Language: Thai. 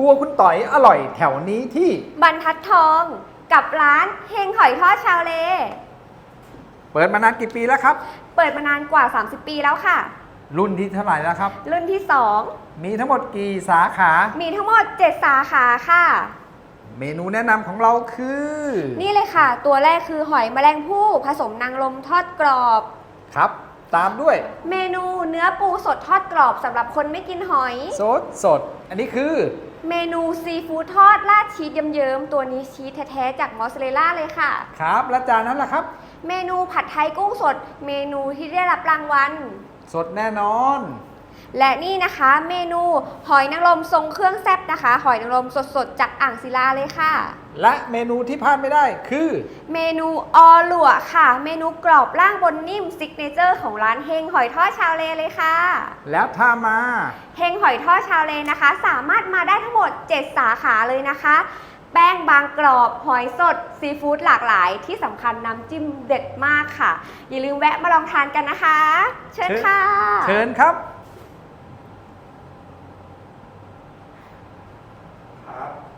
ครัวคุณต่อยอร่อยแถวนี้ที่บรรทัดทองกับร้านเฮงหอยทอดชาวเล เปิดมานานกี่ปีแล้วครับ เปิดมานานกว่า 30 ปีแล้วค่ะ รุ่นที่เท่าไหร่แล้วครับ รุ่นที่ มีทั้งหมดกี่สาขา 2 มีทั้งหมด 7 สาขาค่ะ เมนูแนะนำของเราคือ นี่เลยค่ะ ตัวแรกคือหอยแมลงภู่ผสมนางรมทอดกรอบ ครับ ตามด้วย เมนูเนื้อปูสดทอดกรอบสำหรับคนไม่กินหอย สดสด อันนี้คือ เมนูซีฟู้ดทอดราดชีสเยิ้มๆตัวนี้ชีสแท้ๆจากมอสซาเรลล่าเลยค่ะ ครับและจานนั้นล่ะครับ เมนูผัดไทยกุ้งสด เมนูที่ได้รับรางวัล สดแน่นอน และนี่นะคะเมนูหอยนางรมทรงเครื่องแซ่บนะคะ หอยนางรมสดๆ จากอ่างศิลาเลยค่ะ และเมนูที่พลาดไม่ได้คือ เมนูออหลัวค่ะ เมนูกรอบล่างบนนิ่มซิกเนเจอร์ของร้านเฮงหอยทอดชาวเลเลยค่ะ แล้วถ้ามาเฮงหอยทอดชาวเลนะคะ สามารถมาได้ทั้งหมด 7 สาขาเลยนะคะ แป้งบางกรอบ หอยสด ซีฟู้ดหลากหลายที่สำคัญน้ำจิ้มเด็ดมากค่ะ อย่าลืมแวะมาลองทานกันนะคะ เชิญค่ะ เชิญครับ ครับ